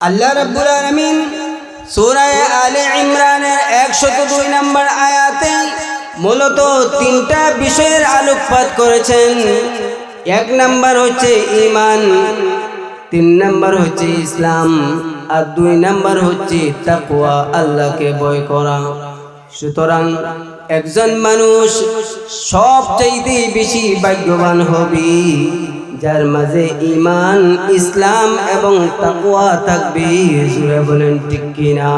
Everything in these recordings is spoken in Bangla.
আল্লাহ রাব্বুল আলামিন সূরা আলে ইমরানের 102 নম্বর আয়াতে মূলত তিনটা বিষয়ের আলোকপাত করেছেন। এক নাম্বার হচ্ছে ঈমান, তিন নাম্বার হচ্ছে ইসলাম, আর দুই নাম্বার হচ্ছে তাকওয়া, আল্লাহকে ভয় করা। সুতরাং একজন মানুষ সবচাইতে বেশি ভাগ্যবান হবে। যার মাঝে ইমান ইসলাম এবং তাকওয়া থাকবে জুড়ে বলেন ঠিক কিনা?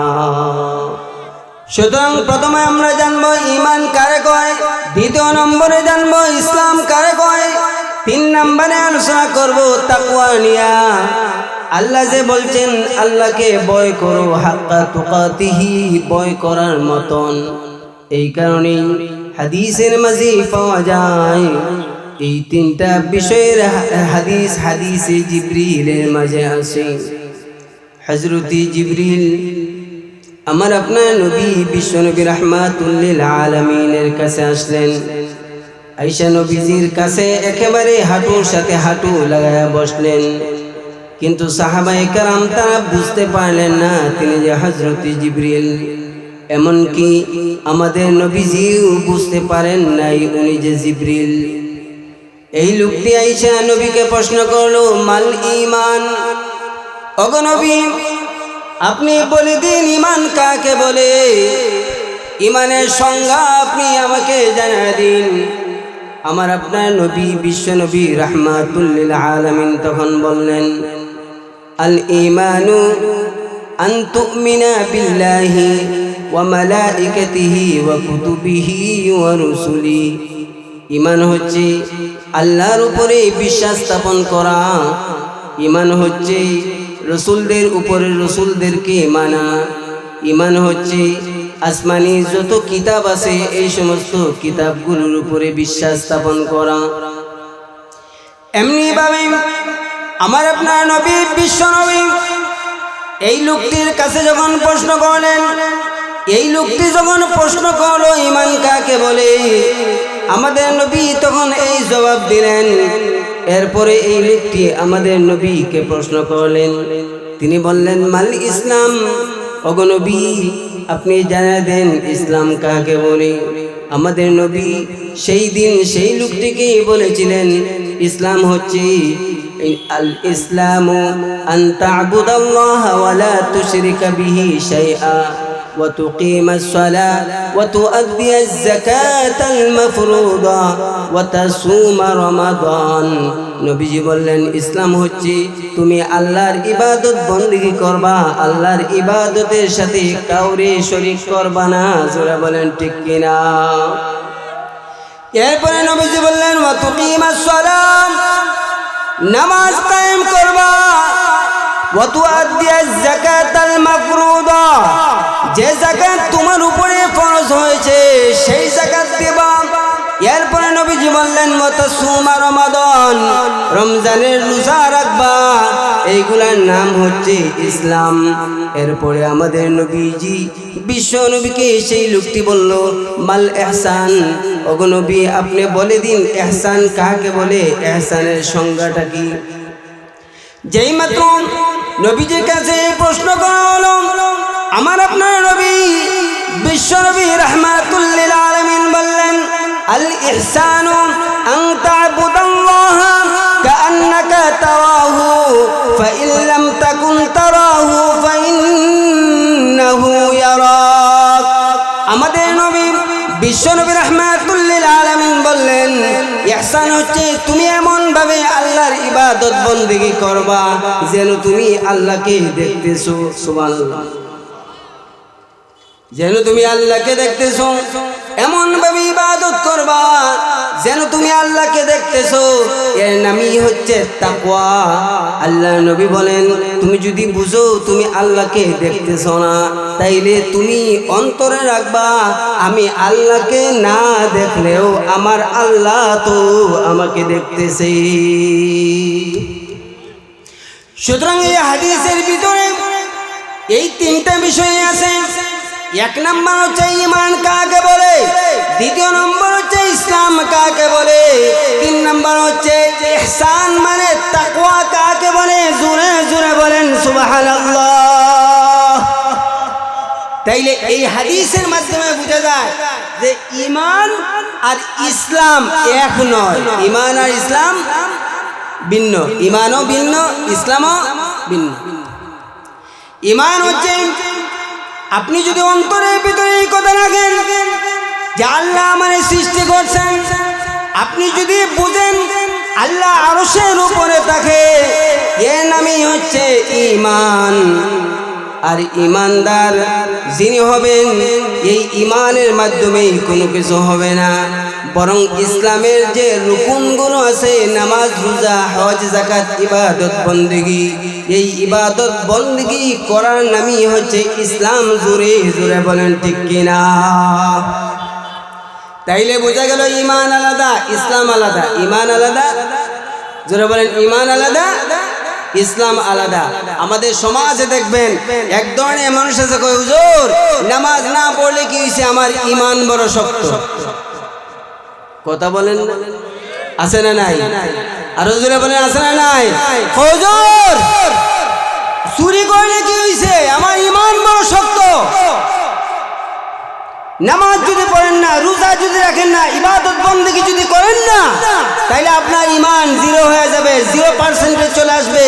সুতরাং প্রথমে আমরা জানব ইমান কারে কয়, দ্বিতীয় নম্বরে জানব ইসলাম কারে কয়, তিন নম্বরে আলোচনা করব তাকওয়া নিয়া। আল্লাহ যে বলছেন, আল্লাহকে বয় করো, হাক্কা তুকাতিহি বয় করার মতন। এই কারণেই হাদিসের মাঝে পাওয়া যায় এই তিনটা বিষয়ের হাদিস, হাদিসে জিব্রিলের মাঝে আছে। হজরতি জিব্রিল, আমার আপনার নবী বিশ্বনবী রহমাতুল্লিল আলমিনের কাছে আসলেন। আইসা নবীজির কাছে একেবারে হাঁটুর সাথে হাঁটু লাগায়া বসলেন। কিন্তু সাহাবাই কারাম তারা বুঝতে পারলেন না তিনি যে হজরতি জিব্রিল। এমনকি আমাদের নবীজিও বুঝতে পারেন নাই উনি যে জিব্রিল। এই লোকটি আইসা নবীকে প্রশ্ন করল, মাল ইমান অগনবী আপনি বলে দিন ইমান কাকে বলে? ইমানের সংজ্ঞা আপনি আমাকে জানা দিন। আমার আপনার নবী, বিশ্ব নবী রহমাতুল্লিল আলমিন তখন বললেন, আল ইমানু আন তুমিনা বিল্লাহি ওয়া মালাইকাতিহি ওয়া কুতুবিহি ওয়া রুসুলি। ইমান হচ্ছে আল্লাহর উপরে বিশ্বাস স্থাপন করা। ইমান হচ্ছে রসুলদের উপরে রসুলদেরকে মানা। ইমান হচ্ছে আসমানি যত কিতাব আছে, এই সমস্ত কিতাবগুলোর উপরে বিশ্বাস স্থাপন করা। এমনি ভাবে আমার আপনার নবী বিশ্ব নবী, এই লোকটির কাছে যখন প্রশ্ন করলেন, এই লোকটি যখন প্রশ্ন করল, ইমান কাকে বলে? আমাদের নবী তখন এই জবাব দিলেন, এরপরে এই লোকটি আমাদের নবীকে প্রশ্ন করলেন। তিনি বললেন, মাল ইসলাম? অগনবী আপনি জানা দেন ইসলাম কাকে বলে? আমাদের নবী সেই দিন সেই লোকটিকে বলেছিলেন, ইসলাম হচ্ছে ইসলাম আন তা'বুদাল্লাহ ওয়া লা তুশরিকা বিহি শাইআ। وتقيم الصلاة وتؤدي الزكاة المفروضة وتصوم رمضان নবীজি বললেন ইসলাম হচ্ছে তুমি আল্লাহর ইবাদত বন্দিগি করবা আল্লাহর ইবাদতের সাথে কাউরে শরীক করবা না জোরা বলেন ঠিক কিনা এরপরে নবীজি বললেন ওয়া তুকিমাস সালাম নামাজ কায়েম করবা ওয়া তুআদ্দিয়াজ যাকাতাল মাফরুদা যে জাকাত তোমার উপরে ফরজ হয়েছে, সেই জাকাত দেবা। এরপরে নবীজি বললেন মতো সুমা রমাদন, রমজানের রোজা রাখবা। এইগুলার নাম হচ্ছে ইসলাম। এরপরে আমাদের নবীজি, বিশ্ব নবীকে সেই লোকটি বলল, মাল এহসান। অগনবী আপনি বলে দিন, এহসান কাকে বলে? এহসানের সংজ্ঞাটা কি? যেই মাত্র নবীজির কাছে প্রশ্ন করা হলো আমার আপনার নবী, বিশ্ব নবী রহমাতুল্লিল আলমিন বললেন, আল ইহসানু আন তা'বুদাল্লাহ কাআন্নাকা আমাদের নবী বললেন হচ্ছে তুমি এমন ভাবে আল্লাহর ইবাদত বন্দেগী করবা, যেন তুমি আল্লাহকে দেখতেছো। সুবহানাল্লাহ। যেন তুমি আল্লাহকে দেখতেছো, এমন ভাবে ইবাদত করবা যেন তুমি আল্লাহকে দেখতেছো। এর নামই হচ্ছে তাকওয়া। আল্লাহ নবী বলেন, তুমি যদি বুঝো তুমি আল্লাহকে দেখতেছো না, তাইলে তুমি অন্তরে রাখবা, আমি আল্লাহকে না দেখলেও আমার আল্লাহ তো আমাকে দেখতেছে। সুতরাং এই হাদিসের ভিতরে এই তিনটা বিষয় আছে। এক নম্বর হচ্ছে ইমান কাকে বলে? দ্বিতীয় নম্বর হচ্ছে ইসলাম কাকে বলে? তিন নম্বর হচ্ছে ইহসান মানে তাকওয়া কাকে বলে? জোরে জোরে বলেন, সুবহানাল্লাহ। তাইলে এই হাদিসের মাধ্যমে বোঝা যায় যে ইমান আর ইসলাম এক নয়। ইমান আর ইসলাম ভিন্ন। ইমানও ভিন্ন, ইসলামও ভিন্ন। ইমান হচ্ছে আপনি যদি অন্তরের ভিতরে এই কথা রাখেন যে আল্লাহ আমার সৃষ্টি করছেন, আপনি যদি বুঝেন আল্লাহ আরশের উপরে থাকে এর নামই হচ্ছে ইমান আর ইমানদার যিনি হবেন, এই ইমানের মাধ্যমেই কোনো কিছু হবে না। বরং ইসলামের যে রুকুনগুলো আছে, নামাজ, রোজা, হজ জাকাত ইবাদত, বন্দেগি, এই ইবাদত, বন্দেগি করার নামই হচ্ছে ইসলাম। জুড়ে জুড়ে বলেন ঠিক কিনা? তাইলে বোঝা গেল ইমান আলাদা, ইসলাম আলাদা। ইমান আলাদা? জোরে বলেন, ইমান আলাদা? ইসলাম আলাদা। আমাদের সমাজে দেখবেন, এক ধরনের মানুষ আছে হুজুর, নামাজ না পড়লে কি হয়েছে আমার ইমান বড় শক্ত। কথা বলেন। আছে না নাই? আর হুজুরে বলেন আছে না নাই? হুজুর চুরি করলে কি হয়েছে আমার ইমান বড় শক্ত। নামাজ যদি পড়েন না, রোজা যদি রাখেন না, ইবাদত বন্দেগী যদি করেন না, তাইলে আপনার ইমান জিরো হয়ে যাবে, জিরো পার্সেন্টে চলে আসবে।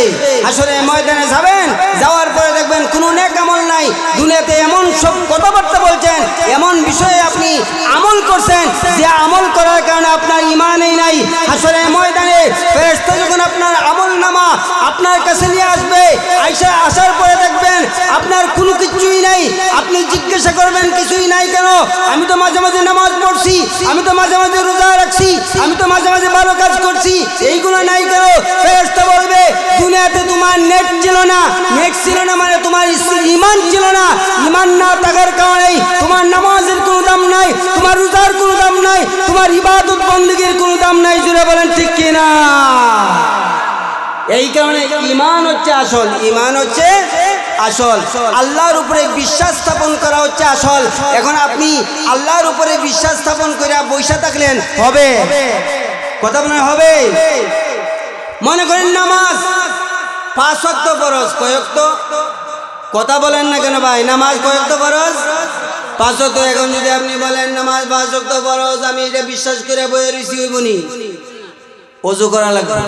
আসলে ময়দানে যাবেন, যাওয়ার পরে দেখবেন কোনো নেক আমল নাই। দুনিয়াতে এমন সব কথাবার্তা বলছেন, এমন বিষয়ে আপনি আমল করছেন, যে আমল করার কারণে আপনার ইমানই নাই। আসলে ময়দানে ফেরেশতা যখন আপনার আমল নামা আপনার কাছে নিয়ে আসবে আসার পরে দেখবেন আপনার কোনো কিছুই নাই। আপনি জিজ্ঞাসা করবেন, কিছুই নাই কেন? আমি তো মাঝে মাঝে নামাজ পড়ছি, আমি তো মাঝে মাঝে রোজা রাখছি, আমি তো মাঝে মাঝে ভালো কাজ করছি। এইগুলো নাই কেন? বলবে, দুনিয়াতে তোমার নেট ছিল না নেট ছিল না মানে তোমার ইমান ছিল না। ইমান না থাকার কারণে তোমার নামাজের কোনো দাম নাই, তোমার রোজার কোনো দাম নাই, তোমার ইবাদত বন্দীগীর কোনো দাম নাই। জুড়ে বলেন ঠিক কিনা? এই কারণে ইমান হচ্ছে আসল ইমান হচ্ছে আসল। আল্লাহর উপরে বিশ্বাস স্থাপন করা হচ্ছে আসল। এখন আপনি আল্লাহর উপরে বিশ্বাস স্থাপন করে বৈশা থাকলেন, হবে। কথা বলেন, হবে। মনে করেন নামাজ, পাঁচ অক্ত ফরজ কয়ক্ত কথা বলেন না কেন ভাই, নামাজ কয়ক্ত পাঁচ অক্ত এখন যদি আপনি বলেন নামাজ পাঁচ অক্ত ফরজ, আমি এটা বিশ্বাস করে বয়ে রিসি হইবনি অজু করা লাগবে,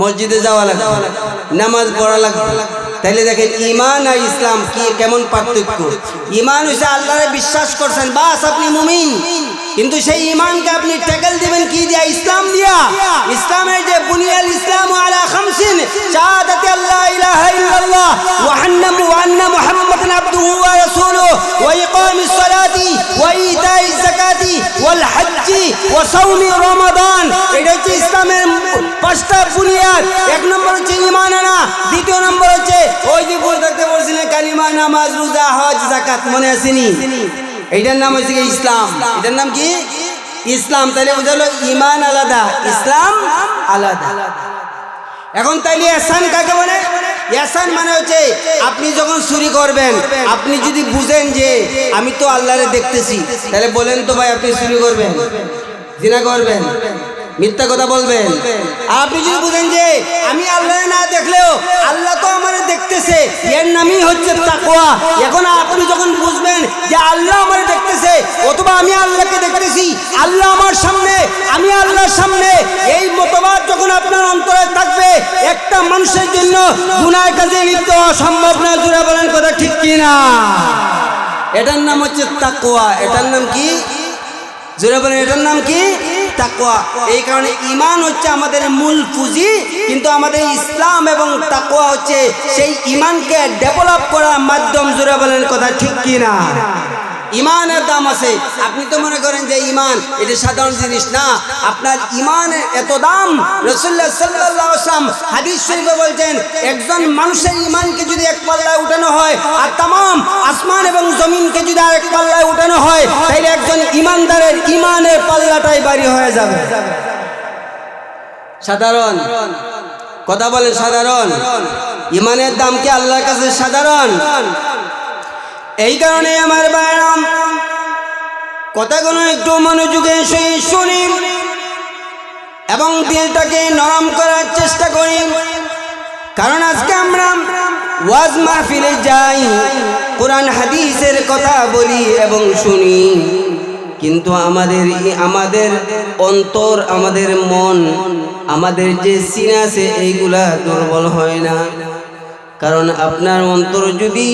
মসজিদে যাওয়া লাগবে, নামাজ পড়া লাগবে। তাইলে দেখেন ইমান আর ইসলাম কি কেমন পার্থক্য? ইমান হচ্ছে আল্লাহরে বিশ্বাস করছেন, বাস আপনি মুমিন। কিন্তু সেই ইমানকে আপনি ট্যাকেল দিবেন কি দিয়া? ইসলাম দিয়া। ইসলামের যে বুনিয়াল ইসলাম, আলা খামসিন, শাহাদাতি আল্লাহ ইলাহা ইল্লাল্লাহ ওয়া আন্না ওয়া আন্না মুহাম্মাদান আবদুহু ওয়া রাসূলুহু, ওয়া ইকামিস সালাতি, ওয়া ইতাইজ যাকাতি, ওয়াল হজ্জি, ওয়া সাওমি রমাদান। পাঁচটা বুনিয়াদ এক নম্বর হচ্ছে ইমান আনা, দ্বিতীয় নম্বর হচ্ছে ওই যে বই থাকতে বলছিলেন কালিমা, নামাজ, রোজা, হজ জাকাত মনে আসেনি এইটার নাম হচ্ছে ইসলাম। এটার নাম কি? ইসলাম। তাহলে বুঝালো ইমান আলাদা, ইসলাম আলাদা। এখন তাইলে এসান কাকে বলে? এসান মানে হচ্ছে আপনি যখন চুরি করবেন, আপনি যদি বুঝেন যে আমি তো আল্লাহরে দেখতেছি তাহলে বলেন তো ভাই আপনি চুরি করবেন, জিনা করবেন। মিথ্যা কথা বলবেন। আপনি যদি বুঝেন যে আমি আল্লাহ না দেখলেও আল্লাহ তো আমার দেখতেছে, এর নামই হচ্ছে তাকওয়া। এখন আপনি যখন বুঝবেন যে আল্লাহ আমার দেখতেছে, অথবা আমি আল্লাহকে দেখতেছি, আল্লাহ আমার সামনে, আমি আল্লাহর সামনে, এই মতবাদ যখন আপনার অন্তরে থাকবে, একটা মানুষের জন্য গুনার কাজে লিপ্ত হওয়া সম্ভব না জুড়ে বলেন কথা ঠিক কিনা? এটার নাম হচ্ছে তাকওয়া। এটার নাম কি? জোরে বলেন, এটার নাম কি? তাকওয়া। এই কারণে ইমান হচ্ছে আমাদের মূল পুঁজি, কিন্তু আমাদের ইসলাম এবং তাকোয়া হচ্ছে সেই ইমানকে ডেভেলপ করার মাধ্যম জুড়ে বলেন কথা ঠিক কি না ইমানের দাম আছে। আপনি তো মনে করেন যে ইমান, এটা সাধারণ জিনিস না। আপনার ইমানের এত দাম রসুল্লাহ সাল্লাহ আসলাম হাদিস শরীফে বলছেন, একজন মানুষের ইমানকে যদি এক পাল্লায় উঠানো হয়, আর তাম আসমান এবং জমিনকে যদি আর এক পাল্লায় উঠানো হয় তাহলে একজন ইমানদারের ইমানের পাল্লাটাই বাড়ি হয়ে যাবে। সাধারণ। কথা বলেন সাধারণ। ইমানের দাম কি আল্লাহর কাছে সাধারণ? এই কারণে আমার বায়রাম, কথাগুলো একটু মনোযোগে সহিত শুনি এবং দিলটাকে নরম করার চেষ্টা করি। কারণ আজকে আমরা ওয়াজ মাহফিলে যাই, কোরআন হাদিসের কথা বলি এবং শুনি। কিন্তু আমাদের আমাদের অন্তর, আমাদের মন, আমাদের যে সিনা আছে, এইগুলা দুর্বল হয় না। কারণ আপনার অন্তর যদি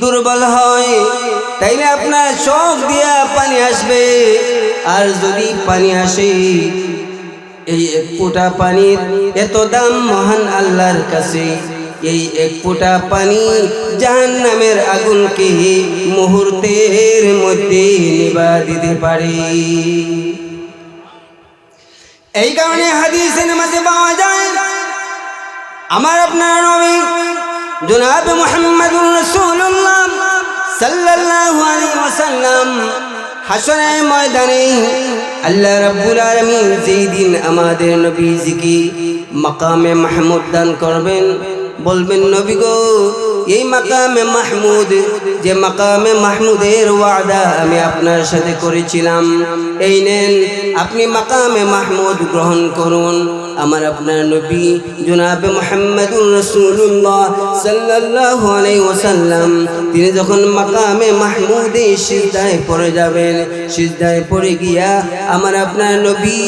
দুর্বল হয়, তাইলে আপনার চোখ দিয়া পানি আসবে। আর যদি পানি আসে, এই এক ফোঁটা পানির এত দাম মহান আল্লাহর কাছে। এই এক ফোঁটা পানি জাহান নামের আগুনকে মুহূর্তের মধ্যে নিবা দিতে পারে। এই কারণে হাদিসের পাওয়া যায়, আমার আপনার নবী জনাব মুহাম্মদুর রাসূলুল্লাহ সাল্লাল্লাহু আলাইহি ওয়াসাল্লাম হাসরের ময়দানে আল্লাহ রাব্বুল আলামিন যেই দিন আমাদের নবীজিকে মাকামে মাহমুদ দান করবেন, বলবেন, নবী গো, এই মাকামে মাহমুদ, যে মাকামে মাহমুদের ওয়াদা আমি আপনার সাথে করেছিলাম, এই নেন, আপনি মাকামে মাহমুদ গ্রহণ করুন। আমার আপনার নবী জনাবে মোহাম্মদুর রসুল্লাহ সাল্লাল্লাহু আলাইহি ওয়াসাল্লাম, তিনি যখন মাকামে মাহমুদে সিজদায় পড়ে যাবেন, সিজদায় পড়ে গিয়া আমার আপনার নবী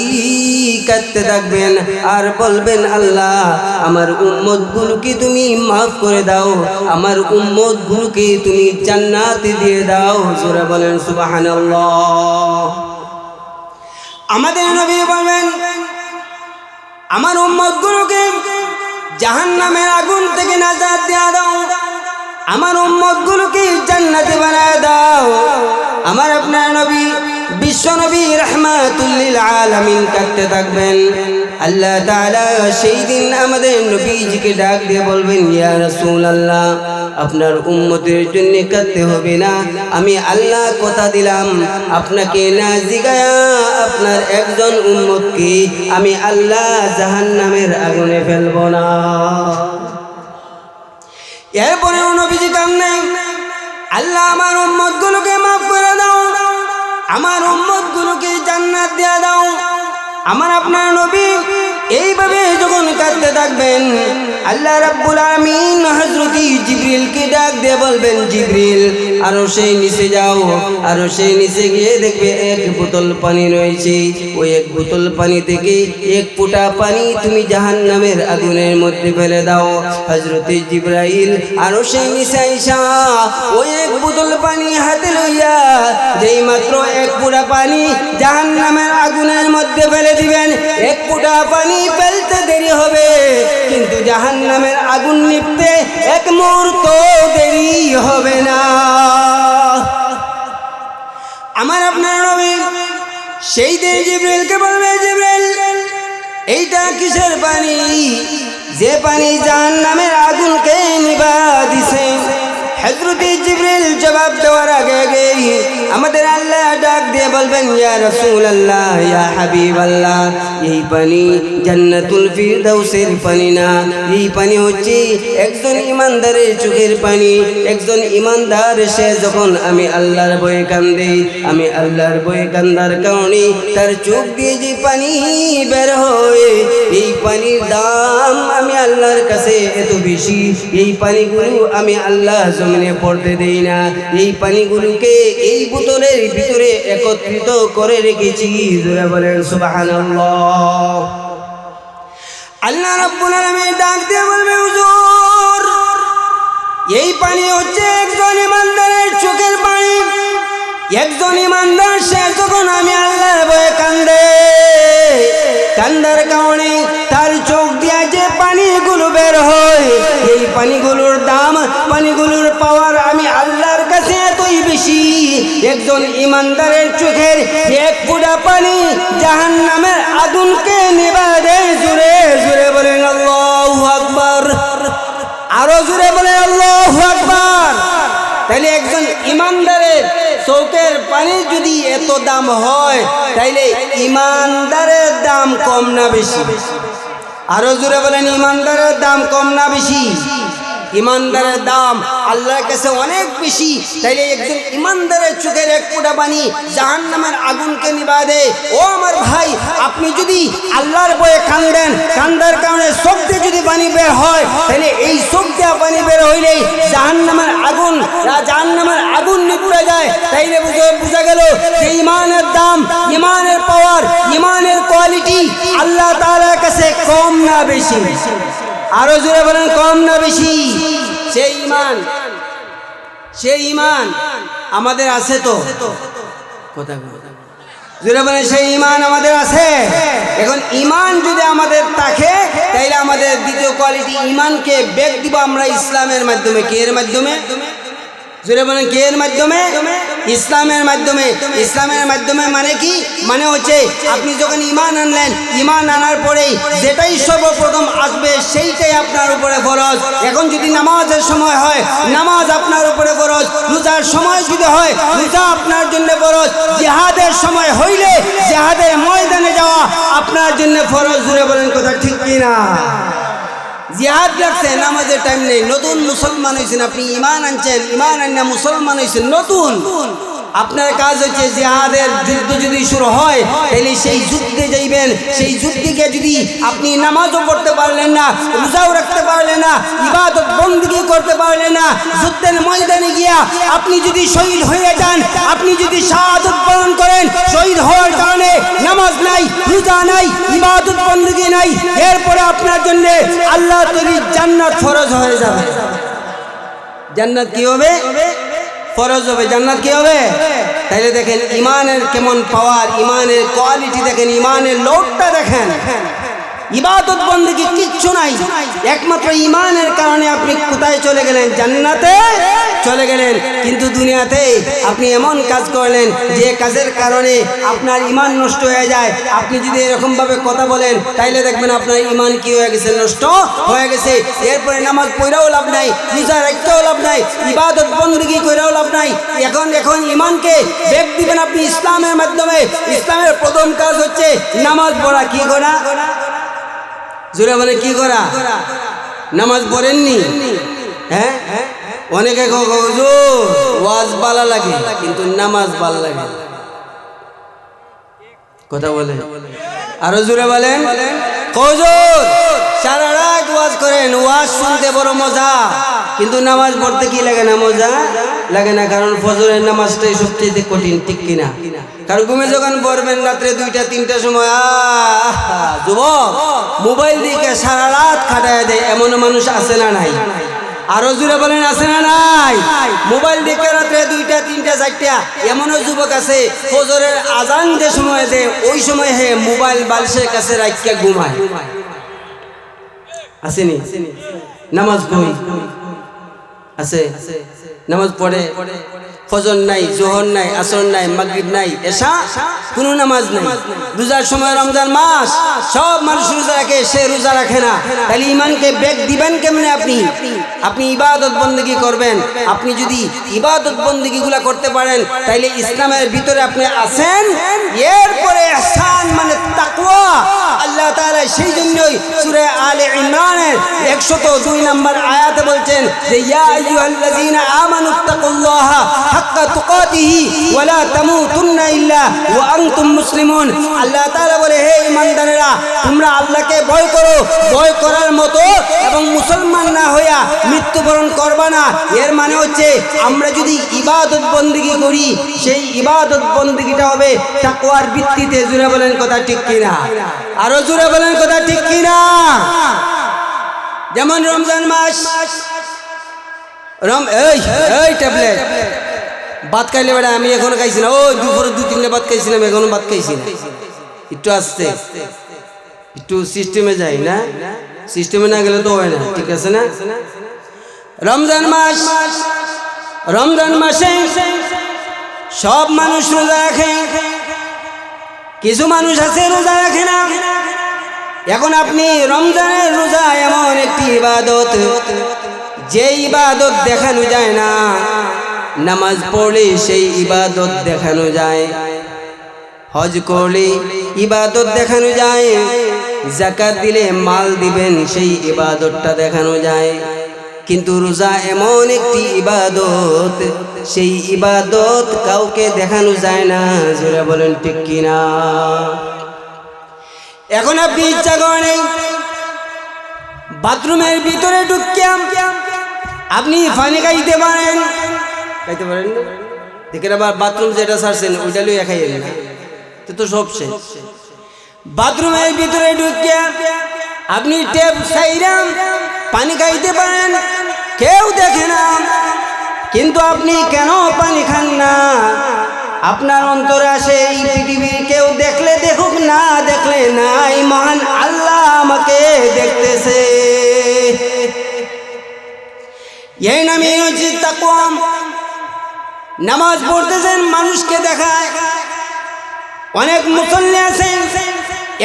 কাঁদতে থাকবেন আর বলবেন, আল্লাহ, আমার উম্মত গুলোকে তুমি মাফ করে দাও, আমার উম্মত গুলোকে তুমি জান্নাত দিয়ে দাও। জোরে বলেন, সুবহানাল্লাহ। আমাদের নবী বলবেন আমার উম্মত গুলোকে জাহান নামের আগুন থেকে নাজাত দেয়া দাও। আমার উম্মত গুলোকে জান্নাতে বানায় দাও। আমার আপনার নবী বিশ্ব নবী রহমাতুল্লিল আলামিন কাটতে থাকবেন। আল্লাহ তাআলা সেই দিন আমাদের নবীজিকে ডাক দিয়ে বলবেন, ইয়া রাসূলুল্লাহ, আপনার উম্মতের জন্য কাঁদতে হবে না। আমি আল্লাহ কথা দিলাম, আপনাকে না জিগায়া আপনার একজন উম্মতকে আমি আল্লাহ জাহান্নামের আগুনে ফেলব না। এরপরেও নবীজি কান্নে আল্লাহ আমার উম্মত গুলোকে মাফ করে দাও। আমার উম্মত গুলোকে জান্নাত দেয়া দাও। আমার আপনার নবী এইভাবে যখন কাঁদতে থাকবেন, আল্লাহ রাব্বুল আমিন হযরতি জিবরিলকে ডাক দিয়ে বলবেন, জিব্রিল, আরও সেই নিচে যাও, আরও সেই নিচে গিয়ে দেখবে এক বোতল পানি রয়েছে। ওই এক বোতল পানি থেকে এক ফোঁটা পানি তুমি জাহান্নামের আগুনের মধ্যে ফেলে দাও। হযরতি জিব্রাইল আরও সেই নিচে আইসা, ওই এক বোতল পানি হাতে লইয়া যেই মাত্র এক ফোঁটা পানি জাহান্নামের আগুনের মধ্যে ফেলে দিবেন, এক ফোঁটা পানি ফেলতে দেরি হবে, কিন্তু জাহান্নামের আগুন নিপতে এক মুহূর্ত দেরি হবে না। আমার আপনার নবী, সেই দিন জিব্রাইলকে বলবে জিব্রাইল এইটা কিসের পানি? যে পানি জাহান্নামের আগুনকে নিবা দিছে। হযরতে জিবরিল জবাব দেওয়ার আগে আগে আমাদের আল্লাহ ডাক দিয়ে বলবেন, ইয়া রাসূলুল্লাহ, ইয়া হাবিবাল্লাহ, এই পানি জান্নাতুল ফিরদাউসের পানি না। এই পানি হচ্ছে একজন ইমানদারের চোখের পানি। একজন ইমানদার সে যখন আমি আল্লাহর বয়ে কান্দে, আমি আল্লাহর বয়ে কান্দার কারণে তার চোখ দিয়ে যে পানি বের হয়, এই পানির দাম আমি আল্লাহর কাছে এত বেশি। এই পানিগুলো আমি আল্লাহ জমিনে পড়তে দেই না। এই পানিগুলোকে এই বোতলের ভিতরে একত্রিত করে রেখেছি। বলেন, সুবহানাল্লাহ। আল্লাহ রাব্বুল আলামিন ডাক দিয়ে বলবে, হুজুর, এই পানি হচ্ছে একজন ইমানদারের চোখের পানি। একজন ইমানদার, সে যখন আমি আল্লাহর ভয়ে কান্দে, কান্দার কারণে তার চোখ পানিগুলোর দাম, পানিগুলোর পাওয়ার আমি আল্লাহর কাছে এতই বেশি। একজন ইমানদারের চোখের এক ফুটা পানি জাহান নামের আগুনকে নিবা দেয় জুড়ে জুড়ে বলেন আল্লাহ আকবার। আরও জুড়ে বলে আল্লাহ আকবার। তাইলে একজন ইমানদারের চৌকের পানি যদি এত দাম হয়, তাইলে ইমানদারের দাম কম না বেশি? আরও জোরে বলেন ইমানদারের দাম কম না বেশি? ইমানদারের দাম আল্লাহর কাছে অনেক বেশি। তাইলে একজন ইমানদারের চোখের এক ফোঁটা পানি জাহান নামের আগুনকে নিবা দেয়। ও আমার ভাই, আপনি যদি আল্লাহর বয়ে কান্দেন, কান্দার কারণে চোখ দিয়ে যদি পানি বের হয় তাহলে এই চোখ দিয়ে পানি বের হইলেই জাহান নামের আগুন জাহান নামের আগুন নিপুড়ে যায়। তাইলে বুঝে, বুঝা গেল যে ইমানের দাম, ইমানের পাওয়ার ইমানের কোয়ালিটি আল্লাহ তাআলার কাছে কম না বেশি। আরও জোরে বলেন, কম না বেশি? সেই ইমান সেই ইমান আমাদের আছে তো। কথা জোরে বলেন সেই ইমান আমাদের আছে? এখন ইমান যদি আমাদের থাকে, তাইলে আমাদের দ্বিতীয় কোয়ালিটি ইমানকে বেগ দিব আমরা ইসলামের মাধ্যমে। কে এর মাধ্যমে? জোরে বলেন কে এর মাধ্যমে? ইসলামের মাধ্যমে ইসলামের মাধ্যমে মানে কি? মানে হচ্ছে আপনি যখন ইমান আনলেন ইমান আনার পরেই যেটাই সর্বপ্রথম আসবে সেইটাই আপনার উপরে ফরজ। এখন যদি নামাজের সময় হয়, নামাজ আপনার উপরে ফরজ, রোজার সময় যদি হয়, রোজা আপনার জন্য ফরজ। জিহাদের সময় হইলে জিহাদের ময়দানে যাওয়া আপনার জন্য ফরজ। জুড়ে বলেন কথা ঠিক কিনা? জিহাদ লাগছে, নামাজের টাইম নেই। নতুন মুসলমান হয়েছেন আপনি ইমান আনছেন ইমান আনিয়া মুসলমান হয়েছেন নতুন। আপনার কাজ হচ্ছে জিহাদের যুদ্ধ যদি শুরু হয়, তাহলে সেই যুদ্ধে যাইবেন। সেই যুদ্ধকে যদি আপনি নামাজও পড়তে পারলেন না, রোজাও রাখতে পারলেন না, ইবাদত বন্দী করতে পারলেন না, যুদ্ধের ময়দানে গিয়া আপনি যদি শহীদ হয়ে যান, আপনি যদি শাহাদত পালন করেন, শহীদ হওয়ার কারণে নামাজ নাই, রোজা নাই, ইবাদত বন্দী নাই, এরপরে আপনার জন্য আল্লাহ তৈরি জান্নাত ফরজ হয়ে যাবে। জান্নাত কি হবে? ফরজ হবে, জান্নাত কি হবে? তাইলে দেখেন, ইমানের কেমন পাওয়ার ইমানের কোয়ালিটি দেখেন, ইমানের লোডটা দেখেন। ইবাদত বন্দী কিচ্ছু নাই। একমাত্র ইমানের কারণে আপনি কোথায় চলে গেলেন? জান্নাতে চলে গেলেন। কিন্তু দুনিয়াতে আপনি এমন কাজ করলেন যে কাজের কারণে আপনার ইমান নষ্ট হয়ে যায়। আপনি যদি এরকম ভাবে কথা বলেন, তাইলে দেখবেন আপনার ইমান কি হয়ে গেছে? নষ্ট হয়ে গেছে। এরপরে নামাজ পড়াও লাভ নাই, রোজা রাখতেও লাভ নাই, ইবাদত বন্দী করেও লাভ নাই। এখন এখন ইমানকে বেগ দিবেন আপনি ইসলামের মাধ্যমে। ইসলামের প্রথম কাজ হচ্ছে নামাজ পড়া, কি করা জোরে বলে, কি করা? নামাজ পড়েননি? হ্যাঁ? অনেকে ওয়াজ বালা লাগে, কিন্তু নামাজ বাল লাগে কথা বলে। আরও জোরে বলেন কজোর সারা রাত ওয়াজ করেন, ওয়াজ শুনতে বড় মজা। কিন্তু নামাজ পড়তে কি লাগে না মজা? লাগে না, কারণ ফজরের নামাজটাই সবচেয়ে কঠিন, ঠিক কিনা? কারণ ঘুমে যখন পড়বেন রাত্রে দুইটা, তিনটা সময় যুবক, মোবাইল দিকে সারা রাত খাটায় দেয়, এমন মানুষ আছে না নাই? আরও জুড়ে বলেন, আছে না নাই? মোবাইল দেখে রাত্রে দুইটা, তিনটা, চারটা, এমনও যুবক আছে, ফজরের আজান যে সময় দে ওই সময় হে মোবাইল বালিশের কাছে রাখিয়া ঘুমায়। আসেনি? নামাজ কই আছে নামাজ পড়ে। ফজর নাই, জোহর নাই, আসর নাই, মাগরিব নাই, এসা কোনো নামাজ নাই। রোজার সময় রমজান মাস, সব মানুষ রোজা রাখে, সে রোজা রাখে না। তাহলে ইমানকে বেগ দিবেন কেমনে আপনি? আপনি ইবাদত বন্দী করবেন। আপনি যদি ইবাদত বন্দী গুলা করতে পারেন তাইলে ইসলামের ভিতরে আপনি আছেন। এরপরে এহসান মানে তাকওয়া। আল্লাহ তাআলা সেই জন্যই সূরা আলে ইমরানের 102 নম্বর আয়াতে বলছেন যে, ইয়া আইয়ুহাল্লাযীনা আমানুত্তাকুল্লাহা ইল্লা ওয়া আনতুম মুসলিমুন। আল্লাহ তাআলা বলে, হে ঈমানদারেরা, তোমরা আল্লাহকে ভয় করো, ভয় করার এবং মুসলমান না হইয়া মৃত্যুবরণ করবা না। এর মানে হচ্ছে, আমরা যদি ইবাদত বন্দিগি করি, সেই ইবাদত বন্দিগিটা হবে তাকওয়ার ভিত্তিতে। জুড়ে বলেন কথা ঠিক কিনা? আরও জুড়ে বলেন কথা ঠিক কিনা? যেমন রমজান মাস, রম এই এই ট্যাবলেট। ভাত খাইলে বেড়া আমি এখনও খাইছি না। ওই দুপুরে দু তিনটে ভাত খাইছিলাম এখনও ভাত খাইছি না। একটু আসতে। একটু সিস্টেমে যাই না? সিস্টেমে না গেলে তো হয় না, ঠিক আছে না? রমজান মাস, রমজান মাসে সব মানুষ রোজা রাখে। কিছু মানুষ আছে রোজা রাখে না। এখন আপনি রমজানের রোজা এমন একটি ইবাদত, যে ইবাদত দেখানো যায় না। নামাজ পড়লে সেই ইবাদত দেখানো যায়। হজ করলে ইবাদত দেখানো যায়। জাকাত দিলে মাল দিবেন, সেই ইবাদতটা দেখানো যায়। কিন্তু রোজা এমন একটি ইবাদত, সেই ইবাদত কাউকে দেখানো যায় না, জোরে বলেন ঠিক কিনা? এখন আপনি ইচ্ছা করেন বাথরুমের ভিতরে ঢুকিয়াম আপনি পানি খাইতে পারেন। খাইতে পারেন না? দেখেন আবার বাথরুম যেটা সারছেন, ওইটা লইয়া খাইয়েন না তো তো সব শেষ। বাথরুমের ভিতরে ঢুকিয়া আপনি টেপ খাইরাম পানি খাইতে পারেন, কেউ দেখে না। কিন্তু আপনি কেন পানি খান না? আপনার অন্তরে আসে এই পৃথিবীর কেউ দেখলে দেখুক, না দেখলে নাই। মহান আল্লাহ আমাকে দেখতেছে। এই নামে হচ্ছে তাকুয়াম নামাজ পড়তেছেন, মানুষকে দেখায়। অনেক মুসল্লি আছেন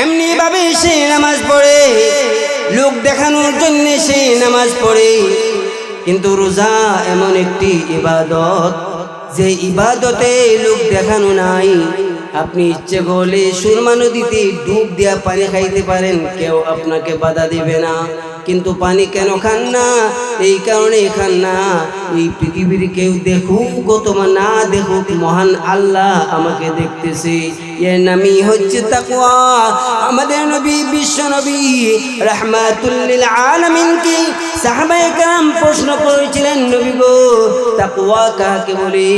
এমনি ভাবে সে নামাজ পড়ে। লোক দেখানোর জন্য সে নামাজ পড়ে। কিন্তু রোজা এমন একটি ইবাদত, যে ইবাদতে লোক দেখানো নাই। আপনি ইচ্ছে করলে সুরমা নদীতে ডুব দিয়া পানি খাইতে পারেন, কেউ আপনাকে বাধা দেবে না। কিন্তু পানি কেন খান না? এই কারণে খান না। এই পৃথিবীর কেউ দেখুক তোমার, না দেখুক মহান আল্লাহ আমাকে দেখতেছে। এর নামই হচ্ছে তাকুয়া আমাদের নবী, বিশ্ব নবী রহমাতুল্লিল আলমিনকে সাহাবায়ে প্রশ্ন করেছিলেন, নবী গো তাকুয়া কাকে বলে?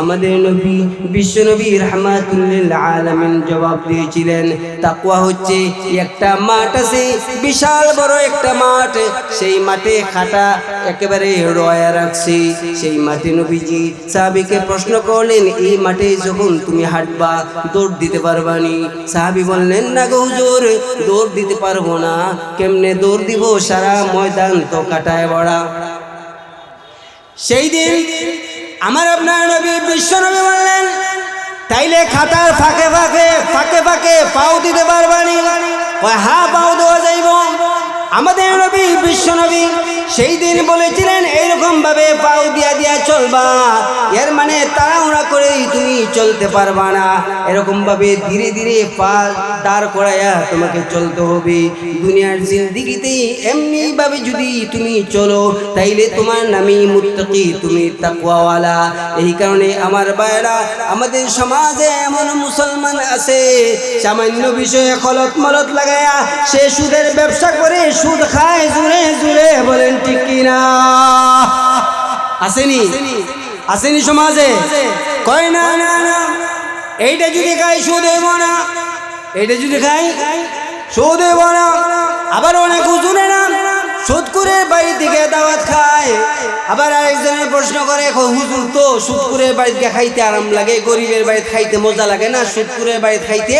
আমাদের নবী, বিশ্ব নবী রহমাতুল্লিল আলমিন জবাব দিয়েছিলেন তাকুয়া হচ্ছে একটা মাঠ আছে, বিশাল বড় একটা মাঠ। সেই মাঠে খাটা একেবারে রয়া রাখছে। সেই মাঠে নবীজি সাহাবিকে প্রশ্ন করলেন, এই মাঠে যখন তুমি হাঁটবা, দৌড় দিতে পারবানি সাহাবি বললেন, না গো হুজুর, দৌড় দিতে পারব না। কেমনে দৌড় দিব? সারা ময়দান তো কাটায় বড়া সেই দিন আমার আপনার নবী বিশ্ব নবী বললেন, তাইলে খাতার ফাঁকে ফাঁকে ফাঁকে ফাঁকে পাও দিতে পারবানি হা পাও দেওয়া যাইব। আমাদের নবী, বিশ্ব নবী সেই দিন বলেছিলেন, এইরকম ভাবে পাও দিয়া দিয়া চলবা। এর মানে তাড়াহুড়া করেই তুমি চলতে পারবা না। এরকম ভাবে ধীরে ধীরে পা দাঁড় করাইয়া তোমাকে চলতে হবে। দুনিয়ার জিন্দিগিতে এমনি ভাবে যদি তুমি চলো, তাইলে তোমার নামই মুত্তাকি, তুমি তাকওয়াওয়ালা। এই কারণে আমার ভাইরা আমাদের সমাজে এমন মুসলমান আছে, সামান্য বিষয়ে খলত মলত লাগায়া সে সুদের ব্যবসা করে সুদ খায় জুড়ে জুড়ে, বলেন ঠিক কিনা? আসেনি? আসেনি সমাজে? কয় না না না। এইটা যদি খাই সুদ হইব না। এইটা যদি খাই সুদ হইব না। আবার অনেক হুজুরে না সুদকুরের বাড়ি থেকে দাওয়াত খায়। আবার আরেকজনের প্রশ্ন করে "কই হুজুর তো সুদকুরের বাড়িতে খাইতে আরাম লাগে, গরিবের বাড়িতে খাইতে মজা লাগে না? সুদকুরের বাড়িতে খাইতে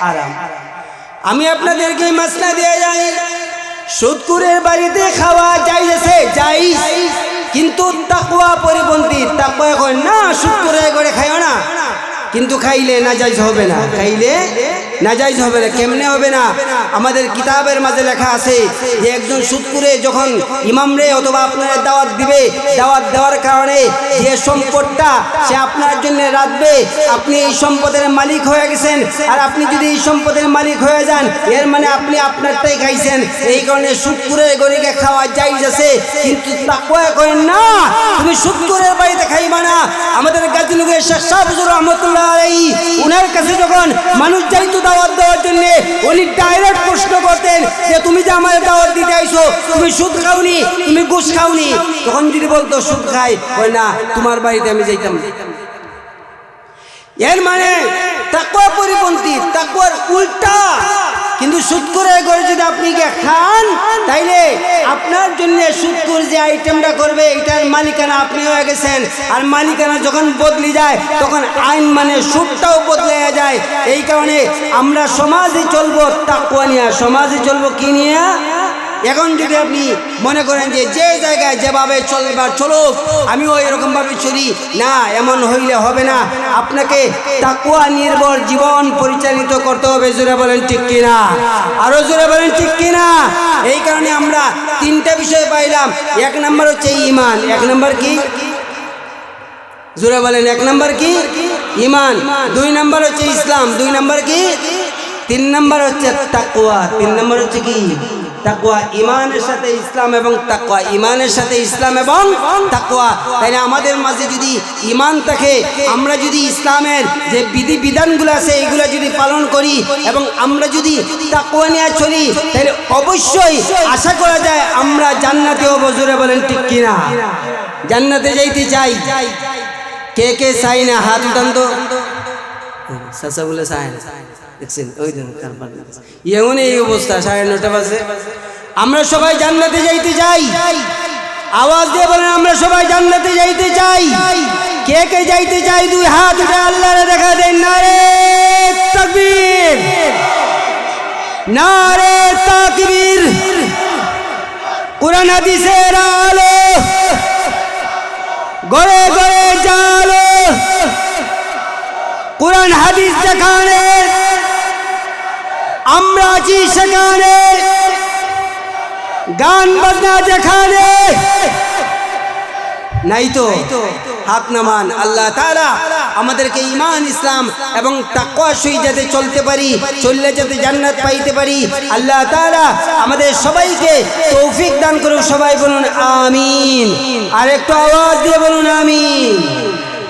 আরাম। আমি আপনাদেরকে মাসলা দিয়ে যাই। সুদকুরের বাড়িতে খাওয়া যাইছে যাই কিন্তু তাকুয়া পরিপন্থী, তাকুয়া কয়, না, সুদকুরের করে খাইও না। কিন্তু খাইলে না যাইজ হবে না। খাইলে না যাইজ হবে না। কেমনে হবে না? আমাদের কিতাবের মাঝে লেখা আছে, যে একজন সুদকুরে যখন ইমামরে অথবা আপনার দাওয়াত দিবে, দাওয়াত দেওয়ার কারণে যে সম্পদটা সে আপনার জন্য রাখবে, আপনি এই সম্পদের মালিক হয়ে গেছেন। আর আপনি যদি এই সম্পদের মালিক হয়ে যান, এর মানে আপনি আপনারটাই খাইছেন। এই কারণে সুদকুরে গরিকে খাওয়া যাইজ আছে, কিন্তু তাকুয়া করেন না। তুমি সুদকুরের বাড়িতে খাইবা না। আমাদের গাজীনগরের শেখ সাহেবুর রহমতুল্লাহ উনার কাছে যখন মানুষ যাইত দাওয়াত দেওয়ার জন্য, উনি ডাইরেক্ট প্রশ্ন করতেন যে, তুমি যে আমার দাওয়াত দিতে আইছো, তুমি সুদ খাওনি? তুমি ঘুষ খাওনি? তখন যদি বলতো, সুদ খাই। ওই না, তোমার বাড়িতে আমি যাইতাম। এর মানে তাকুয়া পরিপন্থী তাকুয়ার উল্টা কিন্তু সুৎকুরে করে যদি আপনি খান, তাইলে আপনার জন্য সুৎকুর যে আইটেমটা করবে, এটার মালিকানা আপনি হয়ে গেছেন। আর মালিকানা যখন বদলি যায়, তখন আইন মানে সুদটাও বদলে যায়। এই কারণে আমরা সমাজে চলবো তাকুয়া নিয়ে। সমাজে চলবো কি নিয়ে? এখন যদি আপনি মনে করেন যে যে জায়গায় যেভাবে চলবার চলুক, আমিও এরকম ভাবে চলি, না, এমন হইলে হবে না। আপনাকে তাকুয়া নির্ভর জীবন পরিচালিত করতে হবে, জোরে বলেন ঠিক কিনা? আরও জোরে বলেন ঠিক কিনা? এই কারণে আমরা তিনটা বিষয় পাইলাম। এক নম্বর হচ্ছে ইমান। এক নম্বর কি? জোরে বলেন, এক নম্বর কি? ইমান। দুই নম্বর হচ্ছে ইসলাম। দুই নম্বর কি? তিন নম্বর হচ্ছে তাকুয়া। তিন নম্বর হচ্ছে কি? তাকুয়া ইমানের সাথে ইসলাম এবং তাকুয়া ইমানের সাথে ইসলাম এবং তাকুয়া তাই আমাদের মাঝে যদি ইমান থাকে, আমরা যদি ইসলামের যে বিধি বিধানগুলো আছে এইগুলো যদি পালন করি এবং আমরা যদি তাকুয়া নিয়ে চলি, তাহলে অবশ্যই আশা করা যায় আমরা জান্নাতে বজুরে বলেন ঠিক কিনা? জান্নাতে যাইতে চাই। কে কে চাই না? হাত উঠান তো। বলে চায় না। দেখছেন, ওই দিন তারপর এমন এই অবস্থা, সাড়ে নটা বাজে। আমরা সবাই জান্নাতে যাইতে চাই। আওয়াজ দিয়ে বলেন, আমরা সবাই জান্নাতে যাইতে চাই। কে কে যাইতে চাই? দুই হাত উঠে আল্লাহরে দেখা দেন, নারে তাকবীর। নারে তাকবীর। কোরআন হাদিসের আলো গড়ে গড়ে জালো। কোরআন হাদিস যেখানে আমরা আছি সেখানে। গান বাজনা যেখানে। নাই তো, হাত নামান। আল্লাহ তারা আমাদেরকে ইমান ইসলাম এবং তাকওয়া সহি যাতে চলতে পারি, চললে যাতে জান্নাত পাইতে পারি, আল্লাহ তারা আমাদের সবাইকে তৌফিক দান করুন, সবাই বলুন আমিন। আর একটু আওয়াজ দিয়ে বলুন আমিন।